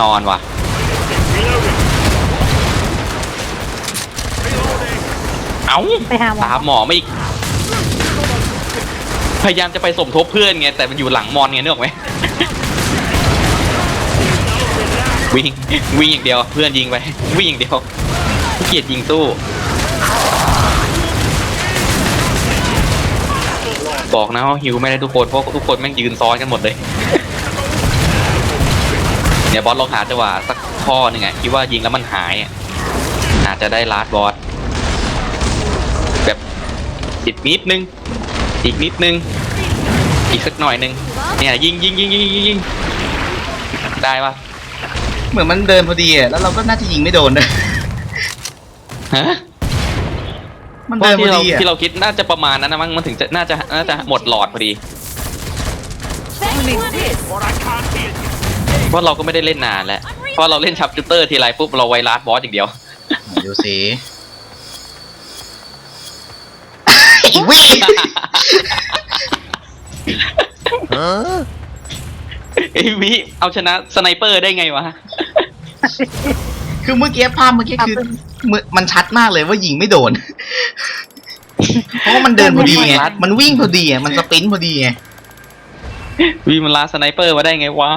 นอนว่ะเอ้าไปหาหมอ ตามหมอไม่อีก พยายามจะไปสมทบเพื่อนไงแต่มันอยู่หลังมอนไงนึกออกไหม วิ่งวิ่งอย่างเดียวเพื่อนยิงไป วิ่งอย่างเดียวขี้เกียจยิงสู้ บอกนะว่าฮิวไม่ได้ทุกคนเพราะทุกคนแม่งยืนซ้อนกันหมดเลย เนี่ยบอสลองหาจังหวะสักข้อหนึ่งอะคิดว่ายิงแล้วมันหายอะอาจจะได้ลาดบอสแบบอีกนิดนึง อีกนิดนึง อีกสักหน่อยนึง เนี่ยยิงยิงยิงยิงยิงยิงได้ปะเหมือนมันเดินพอดีอะแล้วเราก็น่าจะยิงไม่โดนด้วยฮะมันเพเดิราะนพที่อเราดีอะที่เราคิดน่าจะประมาณนั้นนะมั้งมันถึงจะน่าจะน่าจะหมดหลอดพอดี เพราะเราก็ไม่ได้เล่นนานแล้ว เพราะเราเล่นชับจูเตอร์ทีไรปุ๊บเราไวรัสบอสอย่างเดียว ดูสิอีวิไอ้วิเอาชนะสไนเปอร์ได้ไงวะ คือเมื่อกี้ภาพเมื่อกี้คือมือมันชัดมากเลยว่ายิงไม่โดน เพราะว่ามันเดินพอดีไง มันวิ่งพอดีอะ มันสปรินต์พอดีไงวิมันลาสไนเปอร์มาได้ไงวะ